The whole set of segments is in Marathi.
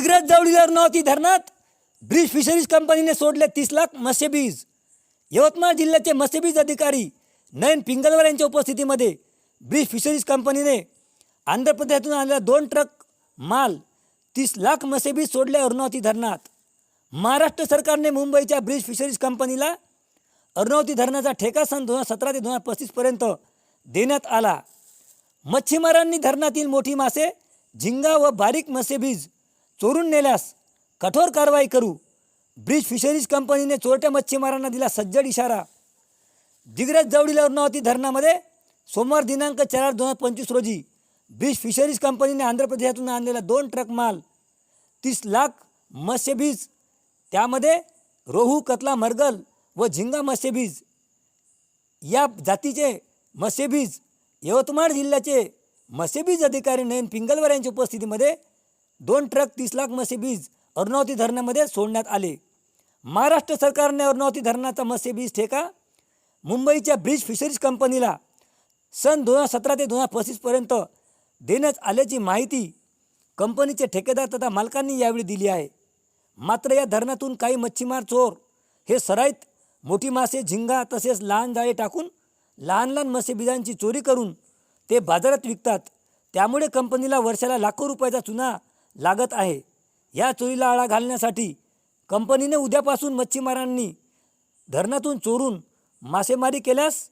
जवळील नव्हती धरणात. ब्रिज फिशरीज कंपनीने सोडले तीस लाख मत्स्यबीज यवतमाळ जिल्ह्याचे मत्स्यबीज अधिकारी नयन पिंगलवर यांच्या उपस्थितीमध्ये ब्रिज फिशरीज कंपनीने आंध्र प्रदेशातून आणलेला दोन ट्रक माल तीस लाख मत्स्यबीज सोडले अरुणावती धरणात. महाराष्ट्र सरकारने मुंबईच्या ब्रिज फिशरीज कंपनीला अरुणावती धरणाचा ठेका सन दोन हजार सतरा ते दोन हजार पस्तीसपर्यंत देण्यात आला. मच्छीमारांनी धरणातील मोठी मासे झिंगा व बारीक मत्स्यबीज चोरून नेल्यास कठोर कारवाई करू. ब्रिज फिशरीज कंपनीने चोरट्या मच्छीमारांना दिला सज्जड इशारा. दिग्रज जवळील अरुणावती धरणामध्ये सोमवार दिनांक चार दोन हजार पंचवीस रोजी ब्रिज फिशरीज कंपनीने आंध्र प्रदेशातून आणलेला दोन ट्रक माल तीस लाख मत्स्यबीज त्यामध्ये रोहू कतला मरगल व झिंगा मत्स्यबीज या जातीचे मत्स्यबीज यवतमाळ जिल्ह्याचे मत्स्यबीज अधिकारी नयन पिंगलवर यांच्या उपस्थितीमध्ये दोन ट्रक तीस लाख मत्स्यबीज अरुणावती धरणामध्ये सोडण्यात आले. महाराष्ट्र सरकारने अरुणावती धरणाचा मत्स्यबीज ठेका मुंबईच्या ब्रिज फिशरीज कंपनीला सन दोन हजार सतरा ते दोन हजार पस्तीसपर्यंत देण्यात आल्याची माहिती कंपनीचे ठेकेदार तथा मालकांनी यावेळी दिली आहे. मात्र या धरणातून काही मच्छीमार चोर हे सराईत मोठी मासे झिंगा तसेच लहान जाळे टाकून लहान लहान मत्स्यबीजांची चोरी करून ते बाजारात विकतात. त्यामुळे कंपनीला वर्षाला लाखो रुपयाचा चुना लागत आहे. या चोरीला आळा घालण्यासाठी कंपनीने उद्यापासून मच्छीमारांनी धरणातून चोरून मासेमारी केल्यास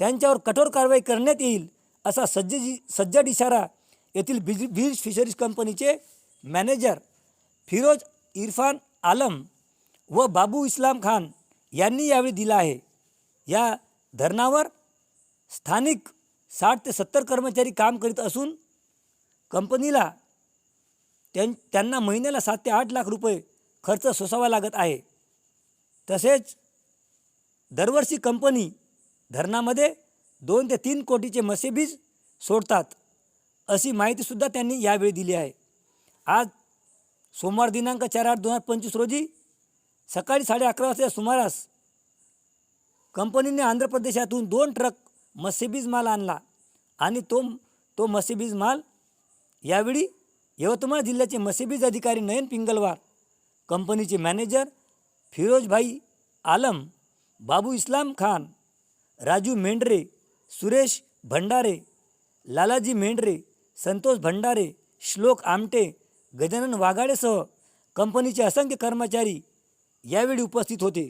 त्यांच्यावर कठोर कारवाई करण्यात येईल असा सज्ज सज्जड इशारा येथील बिज बीज फिशरीज कंपनीचे मॅनेजर फिरोज इरफान आलम व बाबू इस्लाम खान यांनी यावेळी दिला आहे. या धरणावर स्थानिक साठ ते सत्तर कर्मचारी काम करीत असून कंपनीला त्यां त्यांना महिन्याला सात ते आठ लाख रुपये खर्च सोसावा लागत आहे. तसेच दरवर्षी कंपनी धरणामध्ये दोन ते तीन कोटीचे मसेबीज सोडतात अशी माहितीसुद्धा त्यांनी यावेळी दिली आहे. आज सोमवार दिनांक चार आठ दोन हजार पंचवीस रोजी सकाळी साडे अकरा वाजता सुमारास कंपनीने आंध्र प्रदेशातून दोन ट्रक मत्स्यबीज माल आणला आणि तो तो मत्स्यबीज माल यावेळी यवतमाळ जिल्ह्याचे मत्स्यबीज अधिकारी नयन पिंगलवार कंपनीचे मॅनेजर फिरोजभाई आलम बाबू इस्लाम खान राजू मेंढरे सुरेश भंडारे लालाजी मेंढरे संतोष भंडारे श्लोक आमटे गजानन वाघाडेसह कंपनीचे असंख्य कर्मचारी यावेळी उपस्थित होते.